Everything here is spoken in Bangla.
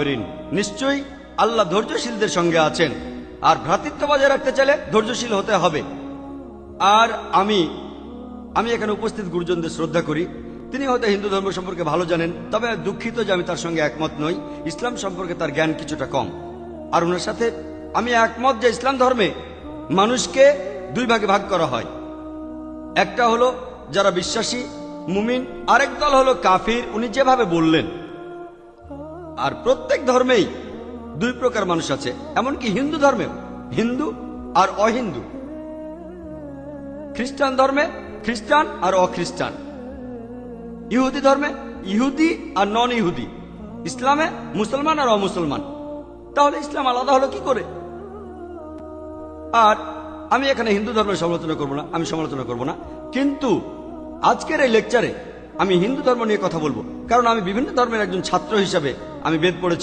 সাবরিন নিশ্চয়ই আল্লাহ ধৈর্যশীলদের সঙ্গে আছেন। আর ভ্রাতৃত্ব বজায় রাখতে চাইলে ধৈর্যশীল হতে হবে। আর আমি আমি এখানে উপস্থিত গুরুজনদের শ্রদ্ধা করি। তিনি হয়তো হিন্দু ধর্ম সম্পর্কে ভালো জানেন, তবে দুঃখিত যে আমি তার সঙ্গে একমত নই। ইসলাম সম্পর্কে তার জ্ঞান কিছুটা কম। আর ওনার সাথে আমি একমত যে ইসলাম ধর্মে মানুষকে দুই ভাগে ভাগ করা হয়। একটা হলো যারা বিশ্বাসী, মুমিন, আরেক দল হলো কাফির। উনি যেভাবে বললেন আর প্রত্যেক ধর্মেই দুই প্রকার মানুষ আছে, এমনকি হিন্দু ধর্মেও, হিন্দু আর অহিন্দু। খ্রিস্টান ধর্মে খ্রিস্টান আর অখ্রিস্টান। ইহুদি ধর্মে ইহুদি আর নন ইহুদি ইসলামে মুসলমান আর অমুসলমান। তাহলে ইসলাম আলাদা হলো কি করে? আর আমি এখানে হিন্দু ধর্মের সমালোচনা করব না, আমি সমালোচনা করব না। কিন্তু আজকের এই লেকচারে আমি হিন্দু ধর্ম নিয়ে কথা বলব, কারণ আমি বিভিন্ন ধর্মের একজন ছাত্র হিসাবে আমি বেদ পড়েছি।